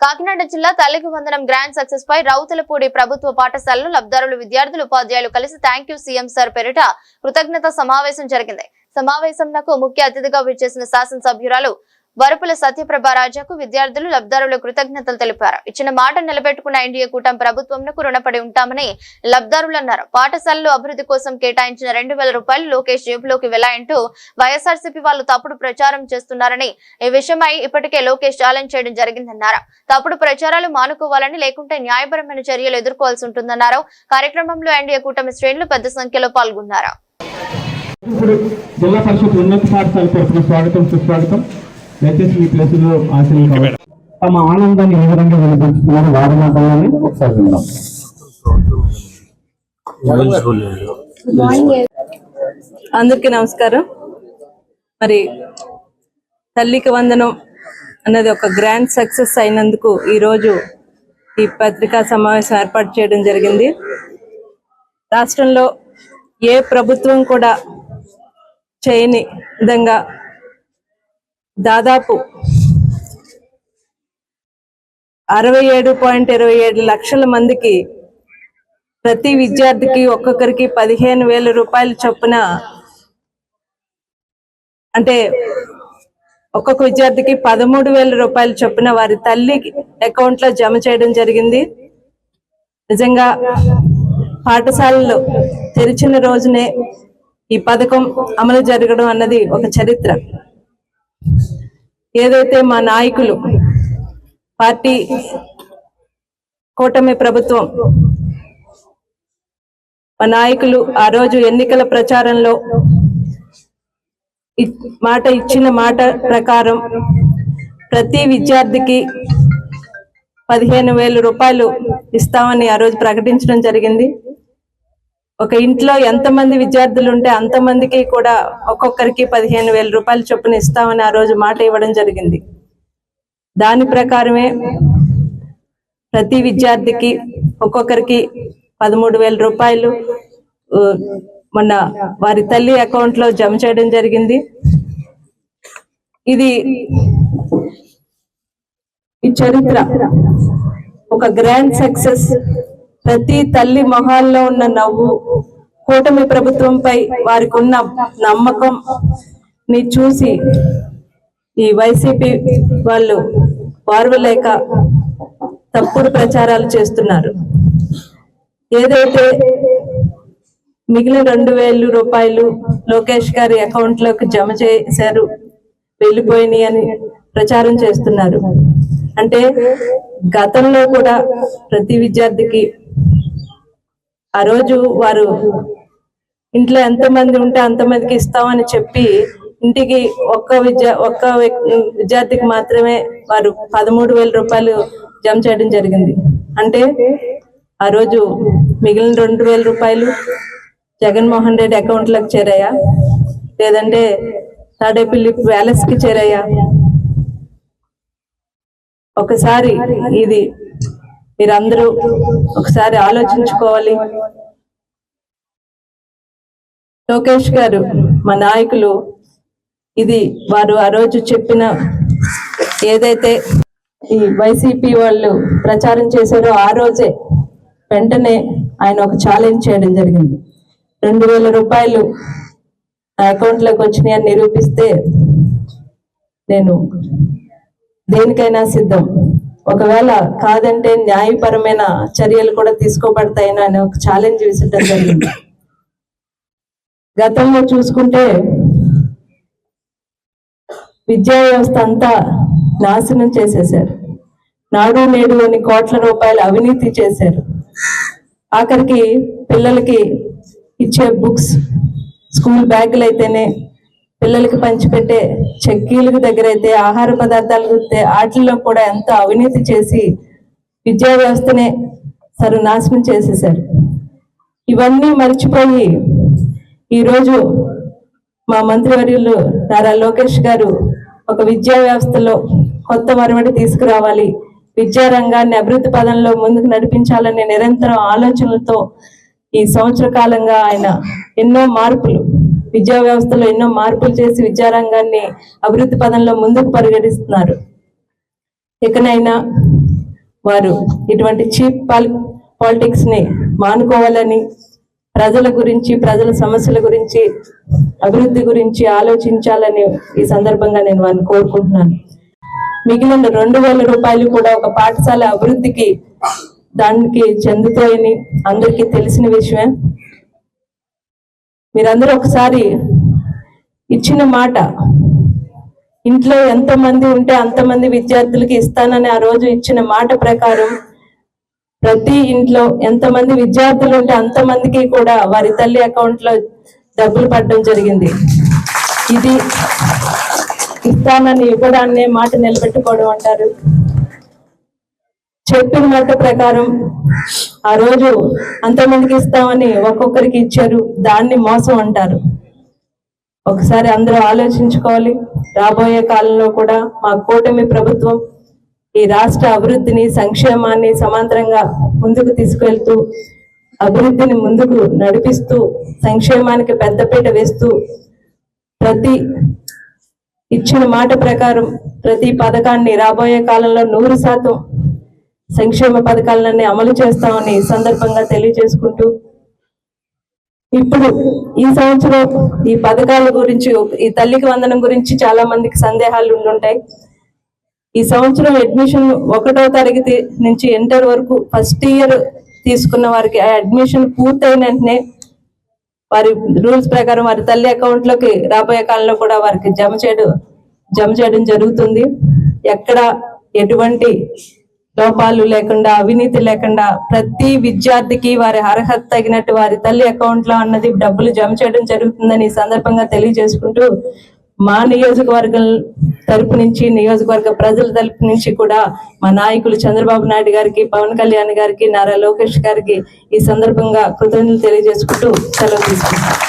కాకినాడ జిల్లా తల్లికి వందనం గ్రాండ్ సక్సెస్ పై రౌతులపూడి ప్రభుత్వ పాఠశాలలో లబ్ధారులు విద్యార్థులు ఉపాధ్యాయులు కలిసి థ్యాంక్ యూ సీఎం సార్ పేరిట కృతజ్ఞత సమావేశం జరిగింది. సమావేశంకు ముఖ్య అతిథిగా విచ్చేసిన శాసనసభ్యురాలు వరపుల సత్యప్రభ రాజాకు విద్యార్థులు లబ్దారులు కృతజ్ఞతలు తెలిపారు. ఇచ్చిన మాట నిలబెట్టుకున్న ఎన్డీఏ కూటమి ప్రభుత్వంకు రుణపడి ఉంటామని లబ్దారులు అన్నారు. పాఠశాలలో అభివృద్ధి కోసం కేటాయించిన రెండు వేల రూపాయలు లోకేష్ జేబులోకి వెళ్ళాయంటూ వైఎస్ఆర్సీపీ వాళ్ళు తప్పుడు ప్రచారం చేస్తున్నారని ఈ విషయమై ఇప్పటికే లోకేష్ ఛాలెంజ్ చేయడం జరిగిందన్నారు. తప్పుడు ప్రచారాలు మానుకోవాలని లేకుంటే న్యాయపరమైన చర్యలు ఎదుర్కోవాల్సి ఉంటుందన్నారు. కార్యక్రమంలో ఎన్డీఏ కూటమి శ్రేణులు పెద్ద సంఖ్యలో పాల్గొన్నారు. ఇప్పుడు జిల్లా పరిషత్ ఉన్నత పాఠశాల తరఫున స్వాగతం సుస్వాగతం. దయచేసి మీ ఆశలు తమ ఆనందాన్ని ఏ విధంగా వెలిపించుతున్నారు వారి మాటలని ఒకసారి విందాం. అందరికీ నమస్కారం. మరి తల్లికి వందనం అన్నది ఒక గ్రాండ్ సక్సెస్ అయినందుకు ఈరోజు ఈ పత్రికా సమావేశం ఏర్పాటు చేయడం జరిగింది. రాష్ట్రంలో ఏ ప్రభుత్వం కూడా చేయని విధంగా దాదాపు అరవై ఏడు పాయింట్ ఇరవై ఏడు లక్షల మందికి ప్రతి విద్యార్థికి ఒక్కొక్కరికి పదిహేను వేల రూపాయల చొప్పున అంటే ఒక్కొక్క విద్యార్థికి పదమూడు వేల రూపాయల చొప్పున వారి తల్లి అకౌంట్లో జమ చేయడం జరిగింది. నిజంగా పాఠశాలలు తెరిచిన రోజునే ఈ పథకం అమలు జరగడం అన్నది ఒక చరిత్ర. ఏదైతే మా నాయకులు పార్టీ కూటమి ప్రభుత్వం మా నాయకులు ఆ రోజు ఎన్నికల ప్రచారంలో మాట ఇచ్చిన మాట ప్రకారం ప్రతి విద్యార్థికి పదిహేను వేల రూపాయలు ఇస్తామని ఆ రోజు ప్రకటించడం జరిగింది. ఒక ఇంట్లో ఎంతమంది విద్యార్థులు ఉంటే అంతమందికి కూడా ఒక్కొక్కరికి పదిహేను వేల రూపాయలు చొప్పున ఇస్తామని ఆ రోజు మాట ఇవ్వడం జరిగింది. దాని ప్రకారమే ప్రతి విద్యార్థికి ఒక్కొక్కరికి పదమూడు వేల రూపాయలు మొన్న వారి తల్లి అకౌంట్లో జమ చేయడం జరిగింది. ఇది ఈ చరిత్ర. ఒక గ్రాండ్ సక్సెస్ ప్రతి తల్లి మొహాల్లో ఉన్న నవ్వు కూటమి ప్రభుత్వంపై వారికి ఉన్న నమ్మకం ని చూసి ఈ వైసీపీ వాళ్ళు వార్వలేక తప్పుడు ప్రచారాలు చేస్తున్నారు. ఏదైతే మిగిలిన రెండు వేలు రూపాయలు లోకేష్ గారి అకౌంట్లోకి జమ చేశారు వెళ్ళిపోయినాయి అని ప్రచారం చేస్తున్నారు. అంటే గతంలో కూడా ప్రతి విద్యార్థికి ఆ రోజు వారు ఇంట్లో ఎంతమంది ఉంటే అంతమందికి ఇస్తామని చెప్పి ఇంటికి ఒక్క విద్యా ఒక్క విద్యార్థికి మాత్రమే వారు పదమూడు వేల రూపాయలు జమ చేయడం జరిగింది. అంటే ఆ రోజు మిగిలిన రెండు వేల రూపాయలు జగన్మోహన్ రెడ్డి అకౌంట్లకు చేరాయా? లేదంటే తాడేపల్లి ప్యాలెస్కి చేరాయా? ఒకసారి ఇది మీరందరూ ఒకసారి ఆలోచించుకోవాలి. లోకేష్ గారు మా నాయకులు ఇది వారు ఆ రోజు చెప్పిన ఏదైతే ఈ వైసీపీ వాళ్ళు ప్రచారం చేశారో ఆ రోజే వెంటనే ఆయన ఒక ఛాలెంజ్ చేయడం జరిగింది. రెండు వేల రూపాయలు నా అకౌంట్లోకి వచ్చినాయని నిరూపిస్తే నేను దేనికైనా సిద్ధం. ఒకవేళ కాదంటే న్యాయపరమైన చర్యలు కూడా తీసుకోబడతాయని ఆయన ఒక ఛాలెంజ్ విసరడం జరిగింది. గతంలో చూసుకుంటే విద్యా వ్యవస్థ అంతా నాశనం చేసేశారు. నాడు నేడు అని కోట్ల రూపాయలు అవినీతి చేశారు. ఆఖరికి పిల్లలకి ఇచ్చే బుక్స్ స్కూల్ బ్యాగులు అయితేనే పిల్లలకి పంచిపెట్టే చెక్కీలకు దగ్గర అయితే ఆహార పదార్థాలు అయితే వాటిల్లో కూడా ఎంతో అవినీతి చేసి విద్యా వ్యవస్థనే సర్వనాశనం చేసేశారు. ఇవన్నీ మర్చిపోయి ఈరోజు మా మంత్రివర్యులు నారా లోకేష్ గారు ఒక విద్యా వ్యవస్థలో కొత్త మరవడి తీసుకురావాలి విద్యా రంగాన్ని అభివృద్ధి పదంలో ముందుకు నడిపించాలనే నిరంతరం ఆలోచనలతో ఈ సంవత్సర కాలంగా ఆయన ఎన్నో మార్పులు విద్యా వ్యవస్థలో ఎన్నో మార్పులు చేసి విద్యారంగాన్ని అభివృద్ధి పదంలో ముందుకు పరిగణిస్తున్నారు. ఇకనైనా వారు ఇటువంటి చీప్ పాలిటిక్స్ని మానుకోవాలని ప్రజల గురించి ప్రజల సమస్యల గురించి అభివృద్ధి గురించి ఆలోచించాలని ఈ సందర్భంగా నేను వారిని కోరుకుంటున్నాను. మిగిలిన రెండు వేల రూపాయలు కూడా ఒక పాఠశాల అభివృద్ధికి దానికి చెందుతాయని అందరికీ తెలిసిన విషయమే. మీరందరూ ఒకసారి ఇచ్చిన మాట ఇంట్లో ఎంతమంది ఉంటే అంతమంది విద్యార్థులకి ఇస్తానని ఆ రోజు ఇచ్చిన మాట ప్రకారం ప్రతి ఇంట్లో ఎంతమంది విద్యార్థులు ఉంటే అంతమందికి కూడా వారి తల్లి అకౌంట్లో డబ్బులు పడడం జరిగింది. ఇది ఇస్తానని ఇవ్వడాన్నే మాట నిలబెట్టుకోవడం అంటారు. చెప్పిన మాట ప్రకారం ఆ రోజు అంతమందికి ఇస్తామని ఒక్కొక్కరికి ఇచ్చారు. దాన్ని మోసం అంటారు. ఒకసారి అందరూ ఆలోచించుకోవాలి. రాబోయే కాలంలో కూడా మా కూటమి ప్రభుత్వం ఈ రాష్ట్ర అభివృద్ధిని సంక్షేమాన్ని సమాంతరంగా ముందుకు తీసుకెళ్తూ అభివృద్ధిని ముందుకు నడిపిస్తూ సంక్షేమానికి పెద్దపీట వేస్తూ ప్రతి ఇచ్చిన మాట ప్రకారం ప్రతి పథకాన్ని రాబోయే కాలంలో నూరు శాతం సంక్షేమ పథకాలన్నీ అమలు చేస్తామని సందర్భంగా తెలియజేసుకుంటూ ఇప్పుడు ఈ సంవత్సరం ఈ పథకాల గురించి ఈ తల్లికి వందనం గురించి చాలా మందికి సందేహాలు ఉండుంటాయి. ఈ సంవత్సరం అడ్మిషన్ ఒకటో తరగతి నుంచి ఇంటర్ వరకు ఫస్ట్ ఇయర్ తీసుకున్న వారికి ఆ అడ్మిషన్ పూర్తయిన వెంటనే వారి రూల్స్ ప్రకారం వారి తల్లి అకౌంట్లోకి రాబోయే కాలంలో కూడా వారికి జమ చేయడం జమ చేయడం జరుగుతుంది. ఎక్కడ ఎటువంటి లోపాలు లేకుండా అవినీతి లేకుండా ప్రతి విద్యార్థికి వారి అర్హత తగినట్టు వారి తల్లి అకౌంట్లో అన్నది డబ్బులు జమ చేయడం జరుగుతుందని ఈ సందర్భంగా తెలియజేసుకుంటూ మా నియోజకవర్గం తరపు నుంచి నియోజకవర్గ ప్రజల తరపు నుంచి కూడా మా నాయకులు చంద్రబాబు నాయుడు గారికి పవన్ కళ్యాణ్ గారికి నారా లోకేష్ గారికి ఈ సందర్భంగా కృతజ్ఞతలు తెలియజేసుకుంటూ సెలవు తీసుకుంటాం